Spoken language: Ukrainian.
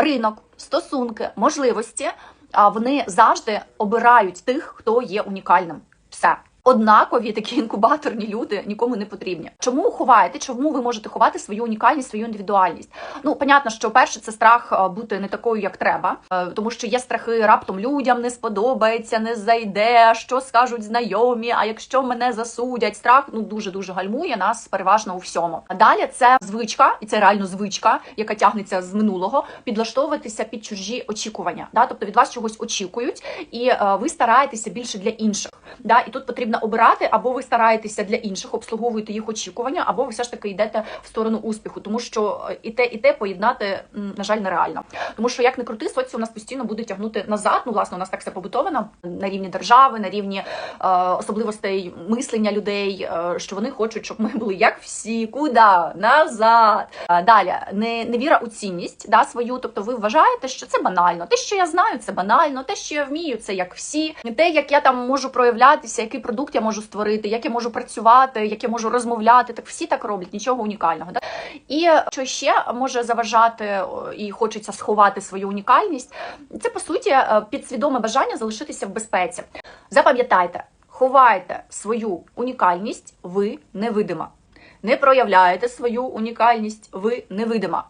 ринок, стосунки, можливості, вони завжди обирають тих, хто є унікальним. Все. Однакові такі інкубаторні люди нікому не потрібні. Чому ховаєте? Чому ви можете ховати свою унікальність, свою індивідуальність? Ну, понятно, що перше це страх е, бути не такою, як треба, е, тому що є страхи раптом людям не сподобається, не зайде, що скажуть знайомі. А якщо мене засудять, страх ну дуже дуже гальмує нас переважно у всьому. А далі це звичка, і це реально звичка, яка тягнеться з минулого, підлаштовуватися під чужі очікування. Да? Тобто від вас чогось очікують, і е, ви стараєтеся більше для інших. Да? І тут потрібно обирати, або ви стараєтеся для інших, обслуговуєте їх очікування, або ви все ж таки йдете в сторону успіху, тому що е, і те, і те поєднати, на жаль, нереально. Тому що як не крути, соціум нас постійно буде тягнути назад. Ну, власне, у нас так все побутовано на рівні держави, на рівні е, особливостей мислення людей, е, що вони хочуть, щоб ми були як всі, куди назад. Е, далі не, невіра у цінність да, свою. Тобто, ви вважаєте, що це банально. Те, що я знаю, це банально. Те, що я вмію, це як всі. Те, як я там можу проявлятися, який продукт я можу створити, як я можу працювати, як я можу розмовляти. Так всі так роблять, нічого унікального. Да? І що ще може заважати і хочеться сховати свою унікальність, це по суті е, підсвідоме бажання залишитися в безпеці. Запам'ятайте, ховайте свою унікальність, ви невидима. Не проявляєте свою унікальність, ви невидима.